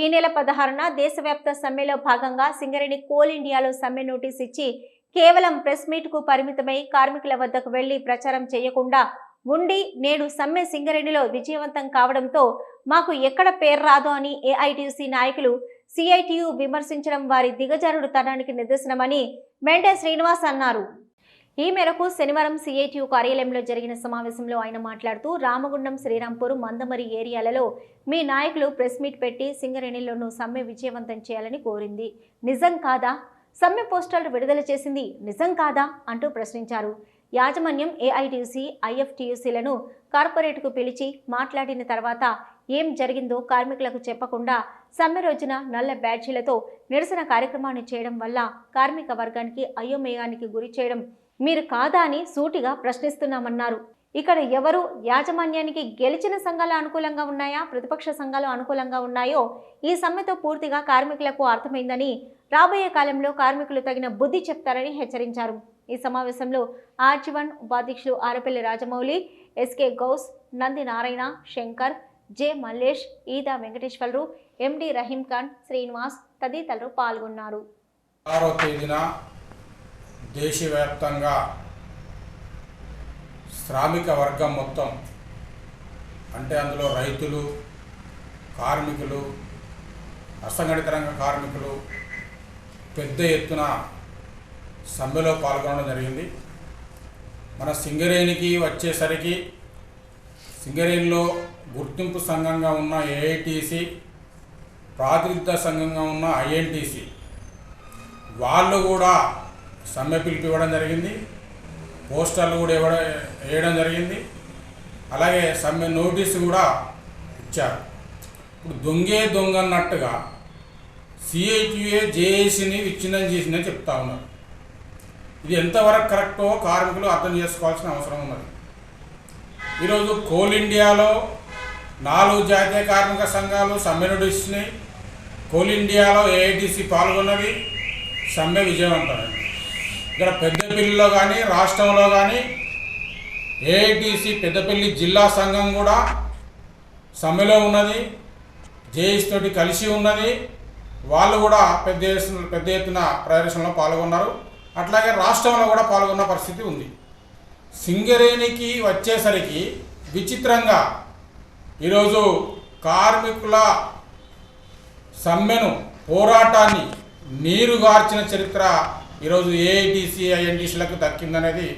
ఈ నెల పదహారున దేశవ్యాప్త సమ్మెలో భాగంగా సింగరేణి కోల్ ఇండియాలో సమ్మె నోటీస్ ఇచ్చి కేవలం ప్రెస్ మీట్కు పరిమితమై కార్మికుల వద్దకు వెళ్ళి ప్రచారం చేయకుండా ఉండి నేడు సమ్మె సింగరేణిలో విజయవంతం కావడంతో మాకు ఎక్కడ పేరు రాదు అని ఏఐటీసీ నాయకులు సిఐటియు విమర్శించడం వారి దిగజారుడు తనానికి నిదర్శనమని మెండే శ్రీనివాస్ అన్నారు. ఈ మేరకు శనివారం సిఐటియు కార్యాలయంలో జరిగిన సమావేశంలో ఆయన మాట్లాడుతూ రామగుండం శ్రీరాంపూర్ మందమరి ఏరియాలలో మీ నాయకులు ప్రెస్ మీట్ పెట్టి సింగరేణిలోనూ సమ్మె విజయవంతం చేయాలని కోరింది. నిజం కాదా? సమ్మె పోస్టర్లు విడుదల చేసింది నిజం కాదా? అంటూ ప్రశ్నించారు. యాజమాన్యం ఏఐటియుసి ఐఎఫ్టీయూసీలను కార్పొరేట్కు పిలిచి మాట్లాడిన తర్వాత ఏం జరిగిందో కార్మికులకు చెప్పకుండా సమ్మె రోజున నల్ల బ్యాడ్జీలతో నిరసన కార్యక్రమాన్ని చేయడం వల్ల కార్మిక వర్గానికి అయోమయానికి గురి చేయడం మీరు కాదా అని సూటిగా ప్రశ్నిస్తున్నామన్నారు. ఇక్కడ ఎవరు యాజమాన్యానికి గెలిచిన సంఘాలు అనుకూలంగా ఉన్నాయా ప్రతిపక్ష సంఘాలు అనుకూలంగా ఉన్నాయో ఈ సమ్మెతో పూర్తిగా కార్మికులకు అర్థమైందని రాబోయే కాలంలో కార్మికులు తగిన బుద్ధి చెప్తారని హెచ్చరించారు. ఈ సమావేశంలో ఆర్జీవన్ ఉపాధ్యక్షులు Arapalli Rajamouli SK Gous Nandi Narayana Shankar J Mallesh Eeda Venkateswara Rao MD Rahim Khan Srinivas తదితరులు పాల్గొన్నారు. ఆరో తేదీన దేశవ్యాప్తంగా శ్రామిక వర్గం మొత్తం అంటే అందులో రైతులు కార్మికులు అసంఘటిత రంగ కార్మికులు పెద్ద ఎత్తున సమ్మెలో పాల్గొనడం జరిగింది. మన సింగరేణికి వచ్చేసరికి సింగరేణిలో గుర్తింపు సంఘంగా ఉన్న ఏఐటిసి ప్రాతినిధ్య సంఘంగా ఉన్న ఐఎన్టీసీ వాళ్ళు కూడా సమ్మె పిలుపు ఇవ్వడం జరిగింది. పోస్టర్లు కూడా ఇవ్వడం వేయడం జరిగింది. అలాగే సమ్మె నోటీసు కూడా ఇచ్చారు. ఇప్పుడు దొంగే దొంగ అన్నట్టుగా సిఐటిఏ జేఏసీని విచ్ఛిన్నం చేసిందని చెప్తా ఉన్నారు. ఇది ఎంతవరకు కరెక్టో కార్మికులు అర్థం చేసుకోవాల్సిన అవసరం ఉన్నది. ఈరోజు కోల్ ఇండియాలో నాలుగు జాతీయ కార్మిక సంఘాలు సమ్మె నోటీసుని కోల్ ఇండియాలో ఏఐటీసీ పాల్గొన్నది సమ్మె విజయవంతమైంది. ఇక్కడ పెద్దపల్లిలో కానీ రాష్ట్రంలో కానీ ఏఐటీసీ పెద్దపల్లి జిల్లా సంఘం కూడా సమ్మెలో ఉన్నది జేఈస్ తోటి కలిసి ఉన్నది. వాళ్ళు కూడా పెద్ద పెద్ద ఎత్తున ప్రదర్శనలో పాల్గొన్నారు. అట్లాగే రాష్ట్రంలో కూడా పాల్గొన్న పరిస్థితి ఉంది. సింగరేణికి వచ్చేసరికి విచిత్రంగా ఈరోజు కార్మికుల సమ్మెను పోరాటాన్ని నీరుగార్చిన చరిత్ర ఈరోజు ఏఐటీసీ ఐఎన్టీసీలకు దక్కిందనేది